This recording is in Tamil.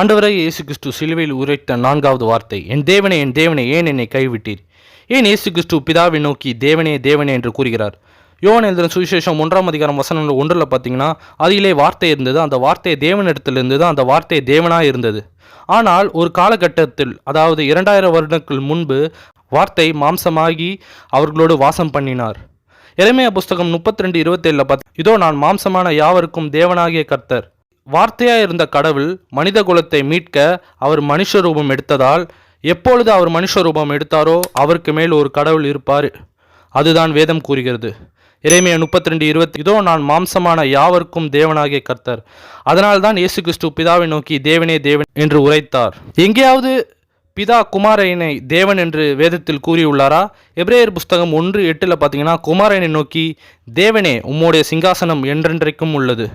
ஆண்டவரை இயேசு கிறிஸ்து சிலுவையில் உரைத்த நான்காவது வார்த்தை என் தேவனே என் தேவனே ஏன் என்னை கைவிட்டீர்? ஏன் இயேசு கிறிஸ்து பிதாவை நோக்கி தேவனே தேவனே என்று கூறுகிறார். யோவான் எழுதின சுவிசேஷம் ஒன்றாம் அதிகாரம் வசனங்கள் ஒன்றில் பார்த்தீங்கன்னா அதிலே வார்த்தை இருந்தது அந்த வார்த்தை தேவனிடத்தில் இருந்தது அந்த வார்த்தை தேவனாக இருந்தது. ஆனால் ஒரு காலகட்டத்தில் அதாவது இரண்டாயிரம் வருடங்கள் முன்பு வார்த்தை மாம்சமாகி அவர்களோடு வாசம் பண்ணினார். எரேமியா புஸ்தகம் முப்பத்தி ரெண்டு இருபத்தேழில் பார்த்து இதோ நான் மாம்சமான யாவருக்கும் தேவனாகிய கர்த்தர் வார்த்தையாக இருந்த கடவுள் மனித குலத்தை மீட்க அவர் மனுஷ ரூபம் எடுத்ததால் எப்பொழுது அவர் மனுஷ ரூபம் எடுத்தாரோ அவருக்கு மேல் ஒரு கடவுள் இருப்பார். அதுதான் வேதம் கூறுகிறது. இறைமை முப்பத்தி ரெண்டு இருபத்தி இதோ நான் மாம்சமான யாவருக்கும் தேவனாகிய கர்த்தர். அதனால்தான் இயேசு கிறிஸ்து பிதாவை நோக்கி தேவனே தேவன் என்று உரைத்தார். எங்கேயாவது பிதா குமாரனை தேவன் என்று வேதத்தில் கூறியுள்ளாரா? எப்ரேயர் புஸ்தகம் ஒன்று எட்டில் பார்த்தீங்கன்னா குமாரனை நோக்கி தேவனே உம்முடைய சிங்காசனம் என்றென்றைக்கும் உள்ளது.